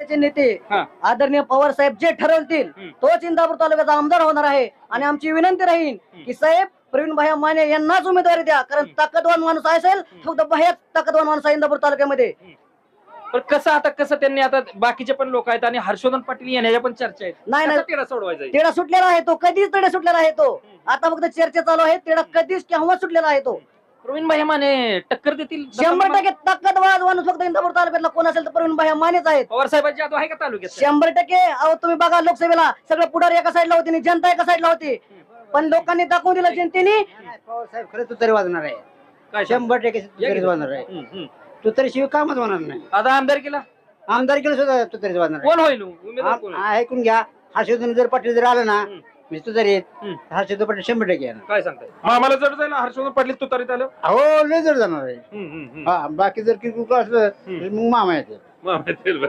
त्याचे नेते हा. आदरणीय पवार साहेब जे ठरवतील हम्म. तोच इंदापूर तालुक्याचा आमदार होणार आहे. आणि आमची विनंती राहील की साहेब प्रवीण भाया माने यांनाच उमेदवारी द्या कारण ताकदवान माणूस असेल फक्त बाह्याच ताकदवान माणूस आहे इंदापूर तालुक्यामध्ये. पण कसं आता कसं त्यांनी आता बाकीचे पण लोक आहेत आणि हर्षवर्धन पाटील येण्याच्या पण चर्चा आहेत नाही नाही. कसा तेढा सोडवायचा आहे? तेढा सुटलेला आहे तो कधीच तेढा सुटलेला आहे तो. आता फक्त चर्चा चालू आहे तेढा कधीच केव्हा सुटलेला आहे तो. प्रवीण भाई माने टक्कर देतील. शंभर टक्के ताकदवान माणूस फक्त इंदापूर तालुक्यातला कोण असेल तर प्रवीण भाया मानेच आहेत. पवार साहेबांची जादू आहे का तालुक्यात? शंभर टक्के. अहो तुम्ही बघा लोकसभेला सगळं पुढारी एका साईडला होती आणि जनता एका साईडला होती. पण लोकांनी दाखवून दिलं जनतेने. पवार साहेब खरं तू तरी वाजणार आहे. काय शंभर टक्के तू तरीच. वाजणार आहे. हम्म, हम्म. तू तरी शिवाय कामच होणार नाही. आता आमदार केला आमदार केलं सुद्धा तू तरीच वाजणार कोण होईल? उमेदवार कोण आहे होईल? आ- ऐकून घ्या. हर्षवर्धन जर पाटील जर आलं ना हम्म. मी तू जर. हर्षवर्धन पाटील शंभर टक्के येणार काय सांगताय आम्हाला जड जाईल हर्षवर्धन पाटील तुतारीत आलं हो लय जर जाणार आहे. हा बाकी जर किरकोळ असलं तर मग मामा येते मामा येतील बरं.